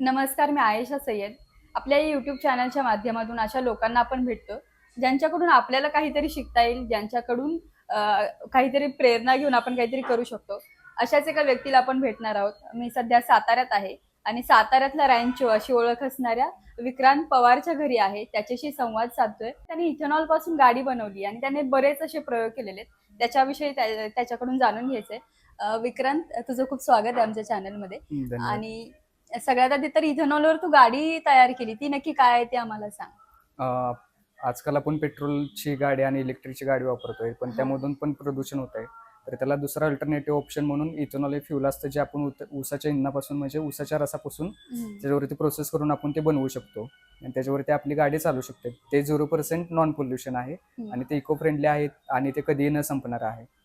नमस्कार मी आयशा सय्यद. आपल्या यूट्यूब चॅनलच्या माध्यमातून अशा लोकांना आपण भेटतो ज्यांच्याकडून आपल्याला काहीतरी शिकता येईल ज्यांच्याकडून काहीतरी प्रेरणा घेऊन आपण काहीतरी करू शकतो. अशाच एका व्यक्तीला आपण भेटणार आहोत. मी सध्या साताऱ्यात आहे आणि साताऱ्यातला रँचो अशी ओळख असणाऱ्या विक्रांत पवारच्या घरी आहे. त्याच्याशी संवाद साधतोय. त्यांनी इथेनॉलपासून गाडी बनवली आणि त्याने बरेच असे प्रयोग केलेले आहेत. त्याच्याविषयी त्या- त्याच्याकडून जाणून घ्यायचंय. विक्रांत तुझं खूप स्वागत आहे आमच्या चॅनलमध्ये. आणि सगळ्यात आधी तर इथेनॉलवर तू गाडी तयार केली. ती नक्की काय आहे ते आम्हाला सांग. अं, आजकाल आपण पेट्रोलची गाडी आणि इलेक्ट्रिकची गाडी वापरतोय पण हा. त्यामधून पण प्रदूषण होत आहे तर त्याला दुसरा अल्टरनेटिव्ह ऑप्शन म्हणून इथेनॉल हे फ्युल असतं जे आपण उत- ऊसाच्या इंधनापासून म्हणजे ऊसाच्या रसापासून त्याच्यावरती प्रोसेस करून आपण ते बनवू शकतो. आणि त्याच्यावरती आपली गाडी चालू शकते. ते झिरो पर्सेंट नॉन पोल्युशन आहे हम्म. आणि ते इको फ्रेंडली आहेत आणि ते कधीही न संपणार आहे.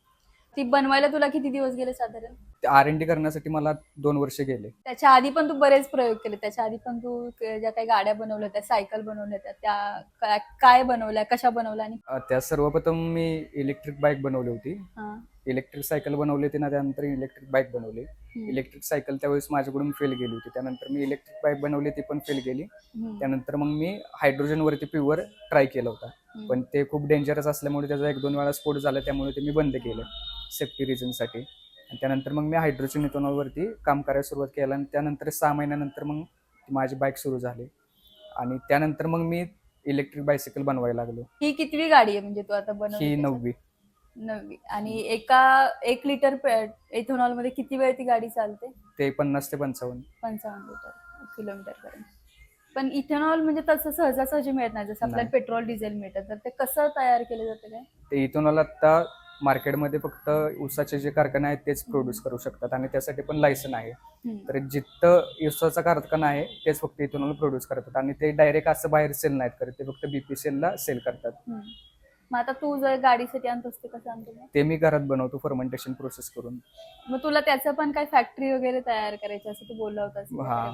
ती बनवायला तुला किती दिवस गेले साधारण? आर एन डी करण्यासाठी मला दोन वर्ष गेले. त्याच्या आधी पण तू बरेच प्रयोग केले. त्याच्या आधी पण तू क- ज्या काही गाड्या बनवल्या होत्या सायकल बनवल्या होत्या त्या काय- काय बनवल्या कशा बनवल्या आणि? अं, त्या सर्वप्रथम मी इलेक्ट्रिक बाईक बनवली होती. हा. इलेक्ट्रिक सायकल बनवली होती ना त्यानंतर इलेक्ट्रिक बाईक बनवली. हम्म. इलेक्ट्रिक सायकल त्यावेळेस माझ्याकडून फेल गेली होती. त्यानंतर मी इलेक्ट्रिक बाईक बनवली ती पण फेल गेली. हम्म. त्यानंतर मग मी हायड्रोजन वरती प्युअर ट्राय केला होता. हम्म. पण ते खूप डेंजरस असल्यामुळे त्याचा एक दोन वेळा स्फोट झाला त्यामुळे ते मी बंद केलं. सेफ्टी रिझनसाठी आणि त्यानंतर मग मी हायड्रोजन इथेनॉलवरती काम करायला सुरुवात केलं आणि त्यानंतर सहा महिन्यानंतर मग माझी बाईक सुरू झाली. आणि त्यानंतर मग मी इलेक्ट्रिक बायसिकल बनवायला लागलो. ही कितवी गाडी आहे म्हणजे तू आता बनवली ही? नववी. नववी. आणि एका एक लिटर इथेनॉलमध्ये किती वेळ ती गाडी चालते? ते पन्नास ते पंचावन्न. पंचावन्न लिटर किलोमीटर पर्यंत. पण इथेनॉल म्हणजे तसं सहजासहजी मिळत नाही. जसं आपल्याला. पेट्रोल डिझेल मिळतं तर ते कसं तयार केलं जातं काय? ते इथेनॉल आता मार्केटमध्ये फक्त ऊसाचे जे कारखाने आहेत तेच प्रोड्यूस करू शकतात आणि त्यासाठी पण लायसन आहे. तर जिथं ऊसाचा कारखाना आहे तेच फक्त इथेनॉल प्रोड्यूस करतात आणि ते डायरेक्ट असं बाहेर सेल नाहीत करत ते फक्त बीपीसीएल ला सेल करतात. मग आता तू जर गाडीसाठी आणतोस ते कसं आणतो? ते मी घरात बनवतो फर्मेंटेशन प्रोसेस करून मग तुला त्याचं पण काय फॅक्टरी वगैरे तयार करायची असं तू बोलला होतास हा.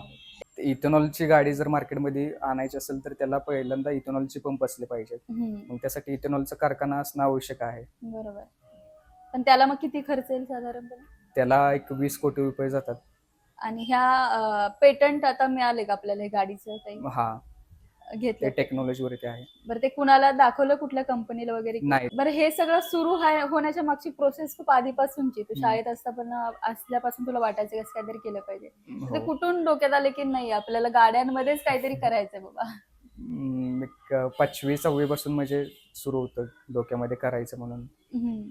इथेनॉलची गाडी जर मार्केटमध्ये आणायची असेल तर त्याला पहिल्यांदा इथेनॉलचे पंप असले पाहिजेत. मग त्यासाठी इथेनॉलचा कारखाना असणं आवश्यक आहे. बरोबर. पण त्याला मग किती खर्च येईल साधारणपणे? त्याला एक वीस कोटी रुपये जातात. आणि ह्या पेटंट आता मिळाले का आपल्याला हे गाडीचं काही? हा. ते घेतलं टेक्नॉलॉजीवरती आहे बरं ते कुणाला दाखवलं कुठल्या कंपनीला वगैरे नाही. बरं हे सगळं सुरू होण्याच्या मागची प्रोसेस खूप आधीपासूनची तू हम्म. शाळेत असताना असल्यापासून तुला वाटायचं कसं काहीतरी केलं पाहिजे तर ते हो. कुठून डोक्यात आले की नाही आपल्याला गाड्यांमध्येच काहीतरी करायचंय बाबा हम्म, एक पाचवी सहावी पासून म्हणजे सुरू होतं डोक्यामध्ये करायचं म्हणून हम्म.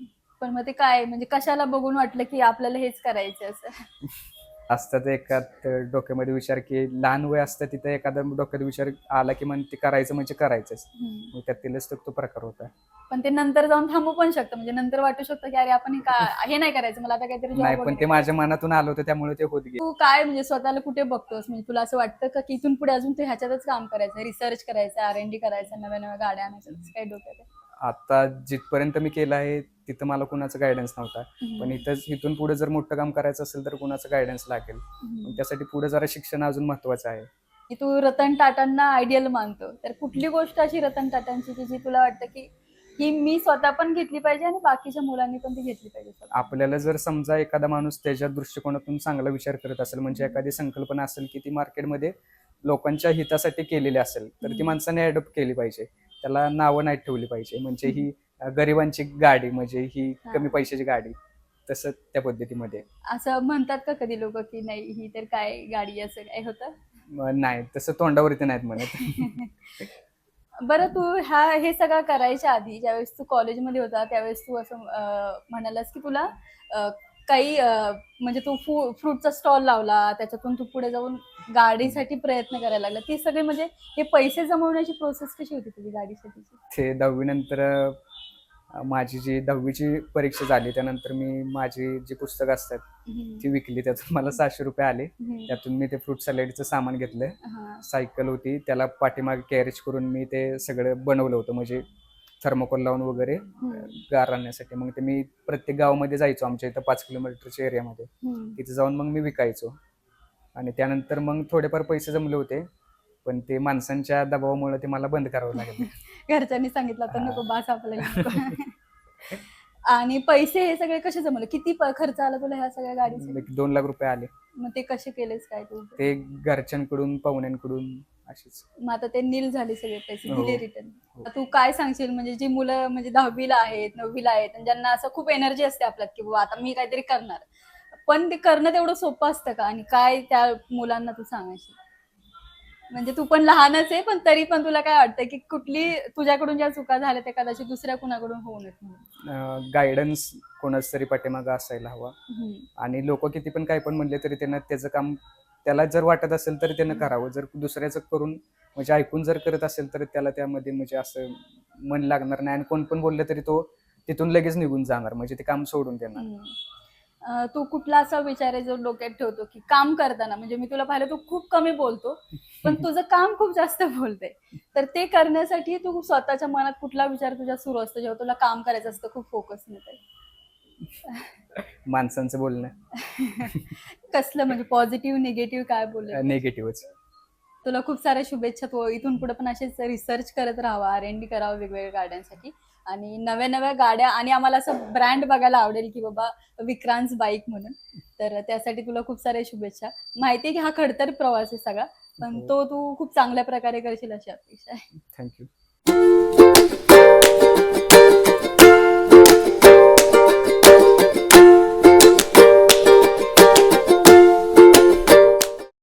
पण मग ते काय म्हणजे कशाला बघून वाटलं की आपल्याला हेच करायचं असं असतात एखाद डोक्यामध्ये विचार की लहान वय असतं तिथं एखादा डोक्यात विचार आला की मग ते करायचं म्हणजे करायचंच. मग त्यातीलच तो प्रकार होता पण ते नंतर जाऊन थांबू पण शकतं. म्हणजे नंतर वाटू शकतं की अरे आपण हे हे नाही करायचं. मला आता काहीतरी नाही पण ते माझ्या मनातून आलं होतं त्यामुळे ते होत गेले. तू काय म्हणजे स्वतःला कुठे बघतोस? म्हणजे तुला असं वाटतं का की इथून पुढे अजून तू ह्याच्यातच काम करायचं? रिसर्च करायचं आर एन डी करायचं नव्या नव्या गाड्या आणायचं काही डोक्यात? आता जिथपर्यंत मी केलं आहे तिथं मला कुणाचा गायडन्स नव्हता. पण इथं इथून पुढे जर मोठं काम करायचं असेल तर कुणाचं गायडन्स लागेल. त्यासाठी पुढे जरा शिक्षण अजून महत्वाचं आहे. की तू रतन टाटांना आयडियल मानतो. तर कुठली गोष्ट अशी रतन टाटांची की जी तुला वाटतं की ही मी स्वतः पण घेतली पाहिजे आणि बाकीच्या मुलांनी पण ती घेतली पाहिजे? आपल्याला जर समजा एखादा माणूस त्याच्या दृष्टिकोनातून चांगला विचार करत असेल म्हणजे एखादी संकल्पना असेल की ती मार्केटमध्ये लोकांच्या हितासाठी केलेली असेल तर ती. माणसाने अडॉप्ट केली पाहिजे. त्याला नावं नाही ठेवली पाहिजे. म्हणजे ही गरिबांची गाडी म्हणजे ही हा. कमी पैशाची गाडी तसं त्या पद्धतीमध्ये. असं म्हणतात का कधी लोक की नाही ही तर काय गाडी असं काय होतं? म, नाही तसं तोंडावरती नाहीत म्हणत. बरं तू ह्या हे सगळं करायच्या आधी ज्यावेळेस तू कॉलेजमध्ये होता त्यावेळेस तू असं अं, म्हणालास की तुला अं, काही म्हणजे तू फू फ्रूटचा स्टॉल लावला त्याच्यातून तू पुढे जाऊन गाडीसाठी प्रयत्न करायला लागला. ती सगळी म्हणजे हे पैसे जमवण्याची प्रोसेस कशी होती तुझी गाडीसाठीची ते दहावीनंतर अ, माझी जी दहावीची परीक्षा झाली त्यानंतर मी माझी जी पुस्तकं असतात. ती विकली. त्यातून मला सहाशे रुपये आले. त्यातून मी ते फ्रूट सॅलेडचं सामान घेतलं. सायकल होती. त्याला पाठीमागे कॅरेज करून मी ते सगळं बनवलं होतं. म्हणजे थर्मोकोल लावून वगैरे. गार आणण्यासाठी मग ते मी प्रत्येक गावामध्ये जायचो आमच्या इथं पाच किलोमीटरच्या एरियामध्ये. तिथे जाऊन मग मी विकायचो आणि त्यानंतर मग थोडेफार पैसे जमले होते पण ते माणसांच्या दबावामुळे ते मला बंद करावं लागलं घरच्यांनी सांगितलं तर. नको बास आपल्याला. आणि पैसे हे सगळे कसे जमवले किती खर्च आला तुला ह्या सगळ्या एक दोन लाख रुपये आले मग ते कसे केलेस काय तू ते घरच्यांकडून पाहुण्यांकडून अशीच मग आता ते नील झाले सगळे पैसे हो. दिले रिटर्न. तू काय सांगशील? म्हणजे जी मुलं म्हणजे दहावीला आहेत नववीला आहेत आणि ज्यांना असं खूप एनर्जी असते आपल्यात की बाबा आता मी काहीतरी करणार. पण ते करणं तेवढं सोपं असतं का? आणि काय त्या मुलांना तू सांगायची म्हणजे तू पण लहानच आहे पण तरी पण तुला काय वाटतं की कुठली तुझ्याकडून ज्या चुका झाल्या त्या कदाचित दुसऱ्या कुणाकडून होऊ नयेत म्हणून? गायडन्स कोणाच तरी पाठीमागं असायला हवा. हम्म. आणि लोक किती पण काय पण म्हणले तरी त्यांना त्याचं काम त्याला जर वाटत असेल तर त्यानं करावं. जर दुसऱ्याचं करून म्हणजे ऐकून जर करत असेल तर त्याला त्यामध्ये म्हणजे असं मन लागणार नाही. आणि कोण पण बोललं तरी तो तिथून लगेच निघून जाणार. म्हणजे ते काम सोडून देणार. अं, तू कुठला असा विचार आहे जो डोक्यात ठेवतो की काम करताना म्हणजे मी तुला पाहिलं तू खूप कमी बोलतो पण तुझं काम खूप जास्त बोलते. तर ते करण्यासाठी तू स्वतःच्या मनात कुठला विचार तुझ्या सुरू असतो? जेव्हा तुला काम करायचं असतं खूप फोकस माणसांचं बोलणं. कसलं म्हणजे पॉझिटिव्ह निगेटिव्ह काय बोललं नेगेटिव्हच तुला खूप साऱ्या शुभेच्छा. तू इथून पुढे पण असेच रिसर्च करत राहावा आर एन डी करावं वेगवेगळ्या गाड्यांसाठी. आणि नव्या नव्या गाड्या आणि आम्हाला असं ब्रँड बघायला आवडेल की बाबा विक्रांत बाईक म्हणून. तर त्यासाठी तुला खूप साऱ्या शुभेच्छा. माहिती आहे की हा खडतर प्रवास आहे सगळा पण हो. तो तू खूप चांगल्या प्रकारे करशील अशी अपेक्षा आहे. थँक्यू